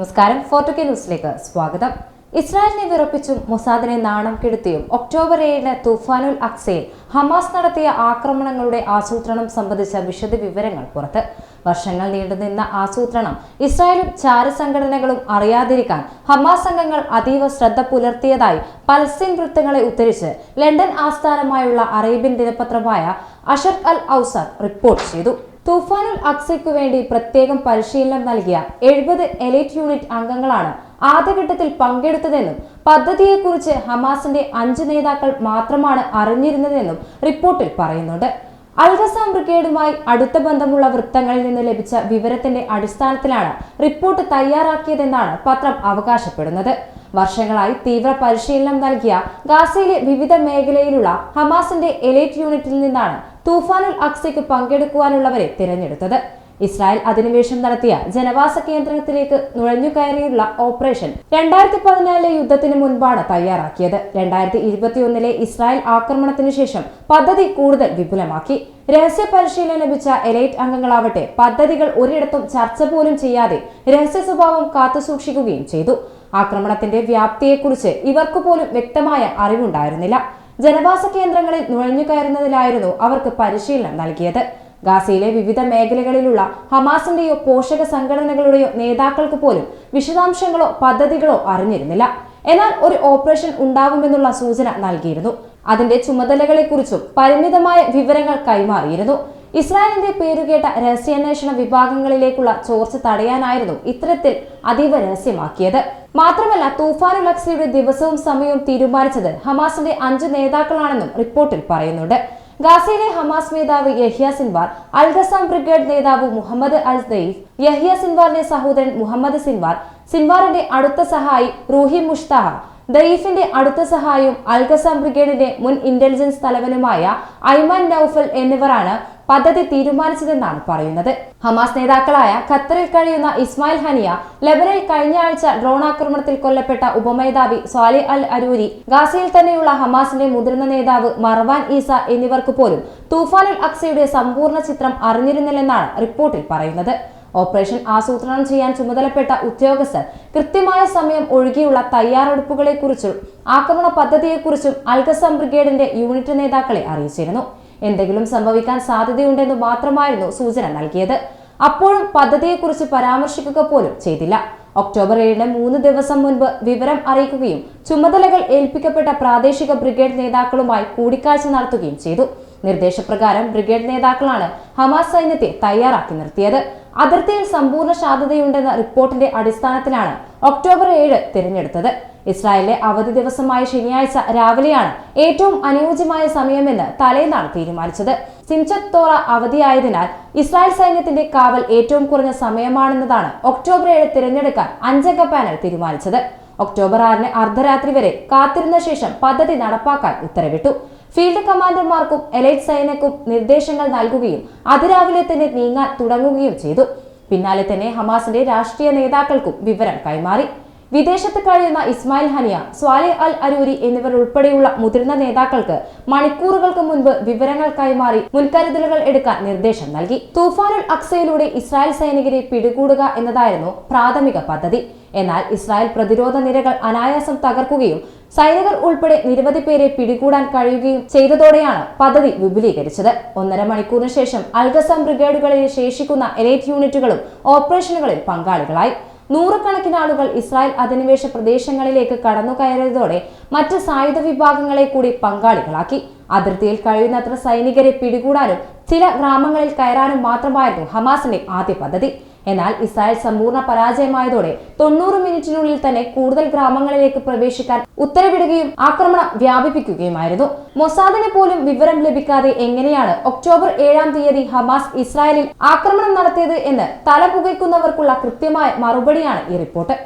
നമസ്കാരം. ഫോർട്ടു കെ ന്യൂസിലേക്ക് സ്വാഗതം. ഇസ്രായേലിനെ വിറപ്പിച്ചും മൊസാദിനെ നാണം കെടുത്തിയും ഒക്ടോബർ ഏഴിന് തുഫാനുൽ അക്സയിൽ ഹമാസ് നടത്തിയ ആക്രമണങ്ങളുടെ ആസൂത്രണം സംബന്ധിച്ച വിശദ വിവരങ്ങൾ പുറത്ത്. വർഷങ്ങൾ നീണ്ടുനിന്ന ആസൂത്രണം ഇസ്രായേലും ചാര സംഘടനകളും അറിയാതിരിക്കാൻ ഹമാസ് അംഗങ്ങൾ അതീവ ശ്രദ്ധ പുലർത്തിയതായി പലസ്തീൻ വൃത്തങ്ങളെ ഉദ്ധരിച്ച് ലണ്ടൻ ആസ്ഥാനമായുള്ള അറേബ്യൻ ദിനപത്രമായ അഷർ അൽ ഔസർ റിപ്പോർട്ട് ചെയ്തു. തൂഫാനുൽ അക്സയ്ക്കു വേണ്ടി പ്രത്യേകം പരിശീലനം നൽകിയ എഴുപത് എലൈറ്റ് യൂണിറ്റ് അംഗങ്ങളാണ് ആദ്യഘട്ടത്തിൽ പങ്കെടുത്തതെന്നും പദ്ധതിയെക്കുറിച്ച് ഹമാസിന്റെ അഞ്ച് നേതാക്കൾ മാത്രമാണ് അറിഞ്ഞിരുന്നതെന്നും റിപ്പോർട്ടിൽ പറയുന്നുണ്ട്. അൽഗസാം ബ്രിഗേഡുമായി അടുത്ത ബന്ധമുള്ള വൃത്തങ്ങളിൽ നിന്ന് ലഭിച്ച വിവരത്തിന്റെ അടിസ്ഥാനത്തിലാണ് റിപ്പോർട്ട് തയ്യാറാക്കിയതെന്നാണ് പത്രം അവകാശപ്പെടുന്നത്. വർഷങ്ങളായി തീവ്ര പരിശീലനം നൽകിയ ഗാസയിലെ വിവിധ മേഖലയിലുള്ള ഹമാസിന്റെ എലൈറ്റ് യൂണിറ്റിൽ നിന്നാണ് തൂഫാനുൽ അക്സയ്ക്ക് പങ്കെടുക്കുവാനുള്ളവരെ തിരഞ്ഞെടുത്തത്. ഇസ്രായേൽ അധിനിവേശം നടത്തിയ ജനവാസ കേന്ദ്രത്തിലേക്ക് നുഴഞ്ഞുകയറിയുള്ള ഓപ്പറേഷൻ രണ്ടായിരത്തി പതിനാലിലെ യുദ്ധത്തിന് മുൻപാണ് തയ്യാറാക്കിയത്. രണ്ടായിരത്തി ഇരുപത്തിയൊന്നിലെ ഇസ്രായേൽ ആക്രമണത്തിന് ശേഷം പദ്ധതി കൂടുതൽ വിപുലമാക്കി. രഹസ്യ പരിശീലനം ലഭിച്ച എലൈറ്റ് അംഗങ്ങളാവട്ടെ പദ്ധതികൾ ഒരിടത്തും ചർച്ച പോലും ചെയ്യാതെ രഹസ്യ സ്വഭാവം കാത്തുസൂക്ഷിക്കുകയും ചെയ്തു. ആക്രമണത്തിന്റെ വ്യാപ്തിയെക്കുറിച്ച് ഇവർക്ക് പോലും വ്യക്തമായ അറിവുണ്ടായിരുന്നില്ല. ജനവാസ കേന്ദ്രങ്ങളിൽ നുഴഞ്ഞുകയറുന്നതിലായിരുന്നു അവർക്ക് പരിശീലനം നൽകിയത്. ഗാസയിലെ വിവിധ മേഖലകളിലുള്ള ഹമാസിന്റെയോ പോഷക സംഘടനകളുടെയോ നേതാക്കൾക്ക് പോലും വിശദാംശങ്ങളോ പദ്ധതികളോ അറിഞ്ഞിരുന്നില്ല. എന്നാൽ ഒരു ഓപ്പറേഷൻ ഉണ്ടാകുമെന്നുള്ള സൂചന നൽകിയിരുന്നു. അതിന്റെ ചുമതലകളെക്കുറിച്ചും പരിമിതമായ വിവരങ്ങൾ കൈമാറിയിരുന്നു. ഇസ്രായേലിന്റെ പേരുകേട്ട രഹസ്യാന്വേഷണ വിഭാഗങ്ങളിലേക്കുള്ള ചോർച്ച തടയാനായിരുന്നു ഇത്തരത്തിൽ അതീവ രഹസ്യമാക്കിയത്. മാത്രമല്ല തൂഫാൻ അക്സയുടെ ദിവസവും സമയവും തീരുമാനിച്ചത് ഹമാസിന്റെ അഞ്ച് നേതാക്കളാണെന്നും റിപ്പോർട്ടിൽ പറയുന്നുണ്ട്. ഗാസയിലെ ഹമാസ് നേതാവ് യഹ്യ സിൻവാർ അൽഗസാം ബ്രിഗേഡ് നേതാവ് മുഹമ്മദ് അൽ ദയീഫ് യഹ്യ സിൻവാറിന്റെ സഹോദരൻ മുഹമ്മദ് സിൻവാർ സിൻവാറിന്റെ അടുത്ത സഹായി റൂഹി മുഷ്താഹ ദയീഫിന്റെ അടുത്ത സഹായിയും അൽഗസാം ബ്രിഗേഡിന്റെ മുൻ ഇന്റലിജൻസ് തലവനുമായ ഐമാൻ നൌഫൽ എന്നിവരാണ് പദ്ധതി തീരുമാനിച്ചതെന്നാണ് പറയുന്നത്. ഹമാസ് നേതാക്കളായ ഖത്തറിൽ കഴിയുന്ന ഇസ്മായിൽ ഹനിയ ലെബനിൽ കഴിഞ്ഞ ആഴ്ച ഡ്രോൺ ആക്രമണത്തിൽ കൊല്ലപ്പെട്ട ഉപമേധാവി സ്വാലി അൽ അരൂരി ഗാസയിൽ തന്നെയുള്ള ഹമാസിന്റെ മുതിർന്ന നേതാവ് മർവാൻ ഈസ എന്നിവർക്ക് പോലും തൂഫാനുൽ അക്സയുടെ സമ്പൂർണ ചിത്രം അറിഞ്ഞിരുന്നില്ലെന്നാണ് റിപ്പോർട്ടിൽ പറയുന്നത്. ഓപ്പറേഷൻ ആസൂത്രണം ചെയ്യാൻ ചുമതലപ്പെട്ട ഉദ്യോഗസ്ഥർ കൃത്യമായ സമയം ഒഴികെയുള്ള തയ്യാറെടുപ്പുകളെക്കുറിച്ചും ആക്രമണ പദ്ധതിയെക്കുറിച്ചും അൽഗസം ബ്രിഗേഡിന്റെ യൂണിറ്റ് നേതാക്കളെ അറിയിച്ചിരുന്നു. എന്തെങ്കിലും സംഭവിക്കാൻ സാധ്യതയുണ്ടെന്ന് മാത്രമായിരുന്നു സൂചന നൽകിയത്. അപ്പോഴും പദ്ധതിയെക്കുറിച്ച് പരാമർശിക്കുക പോലും ചെയ്തില്ല. ഒക്ടോബർ ഏഴിന് മൂന്ന് ദിവസം മുൻപ് വിവരം അറിയിക്കുകയും ചുമതലകൾ ഏൽപ്പിക്കപ്പെട്ട പ്രാദേശിക ബ്രിഗേഡ് നേതാക്കളുമായി കൂടിക്കാഴ്ച നടത്തുകയും ചെയ്തു. നിർദ്ദേശപ്രകാരം ബ്രിഗേഡ് നേതാക്കളാണ് ഹമാസ് സൈന്യത്തെ തയ്യാറാക്കി നിർത്തിയത്. അതിർത്തിയിൽ സമ്പൂർണ സാധ്യതയുണ്ടെന്ന റിപ്പോർട്ടിന്റെ അടിസ്ഥാനത്തിലാണ് ഒക്ടോബർ ഏഴ് തിരഞ്ഞെടുത്തത്. ഇസ്രായേലിലെ അവധി ദിവസമായ ശനിയാഴ്ച രാവിലെയാണ് ഏറ്റവും അനുയോജ്യമായ സമയമെന്ന് തലേന്നാണ് തീരുമാനിച്ചത്. സിംചത് തോറ അവധിയായതിനാൽ ഇസ്രായേൽ സൈന്യത്തിന്റെ കാവൽ ഏറ്റവും കുറഞ്ഞ സമയമാണെന്നതാണ് ഒക്ടോബർ ഏഴ് തിരഞ്ഞെടുക്കാൻ അഞ്ചംഗ പാനൽ തീരുമാനിച്ചത്. ഒക്ടോബർ ആറിന് അർദ്ധരാത്രി വരെ കാത്തിരുന്ന ശേഷം പദ്ധതി നടപ്പാക്കാൻ ഉത്തരവിട്ടു. ഫീൽഡ് കമാൻഡർമാർക്കും എലൈറ്റ് സൈന്യക്കും നിർദ്ദേശങ്ങൾ നൽകുകയും അതിരാവിലെ തന്നെ നീങ്ങാൻ തുടങ്ങുകയും ചെയ്തു. പിന്നാലെ തന്നെ ഹമാസിന്റെ രാഷ്ട്രീയ നേതാക്കൾക്കും വിവരം കൈമാറി. വിദേശത്ത് കഴിയുന്ന ഇസ്മായിൽ ഹനിയ സ്വാലെ അൽ അരൂരി എന്നിവർ ഉൾപ്പെടെയുള്ള മുതിർന്ന നേതാക്കൾക്ക് മണിക്കൂറുകൾക്ക് മുൻപ് വിവരങ്ങൾ കൈമാറി മുൻകരുതലുകൾ എടുക്കാൻ നിർദ്ദേശം നൽകി. തൂഫാനുൽ അക്സയിലൂടെ ഇസ്രായേൽ സൈനികരെ പിടികൂടുക എന്നതായിരുന്നു പ്രാഥമിക പദ്ധതി. എന്നാൽ ഇസ്രായേൽ പ്രതിരോധ നിരകൾ അനായാസം തകർക്കുകയും സൈനികർ ഉൾപ്പെടെ നിരവധി പേരെ പിടികൂടാൻ കഴിയുകയും ചെയ്തതോടെയാണ് പദ്ധതി വിപുലീകരിച്ചത്. ഒന്നര മണിക്കൂറിന് ശേഷം അൽഗസം ബ്രിഗേഡുകളിൽ ശേഷിക്കുന്ന എലൈറ്റ് യൂണിറ്റുകളും ഓപ്പറേഷനുകളിൽ പങ്കാളികളായി. നൂറുകണക്കിന് ആളുകൾ ഇസ്രായേൽ അധിനിവേശ പ്രദേശങ്ങളിലേക്ക് കടന്നു കയറിയതോടെ മറ്റ് സായുധ വിഭാഗങ്ങളെ കൂടി പങ്കാളികളാക്കി. അതിർത്തിയിൽ കഴിയുന്നത്ര സൈനികരെ പിടികൂടാനും ചില ഗ്രാമങ്ങളിൽ കയറാനും മാത്രമായിരുന്നു ഹമാസിന്റെ ആദ്യ പദ്ധതി. എന്നാൽ ഇസ്രായേൽ സമ്പൂർണ പരാജയമായതോടെ തൊണ്ണൂറ് മിനിറ്റിനുള്ളിൽ തന്നെ കൂടുതൽ ഗ്രാമങ്ങളിലേക്ക് പ്രവേശിക്കാൻ ഉത്തരവിടുകയും ആക്രമണം വ്യാപിപ്പിക്കുകയുമായിരുന്നു. മൊസാദിന് പോലും വിവരം ലഭിക്കാതെ എങ്ങനെയാണ് ഒക്ടോബർ ഏഴാം തീയതി ഹമാസ് ഇസ്രായേലിൽ ആക്രമണം നടത്തിയത് എന്ന് തല പുകയ്ക്കുന്നവർക്കുള്ള കൃത്യമായ മറുപടിയാണ് ഈ റിപ്പോർട്ട്.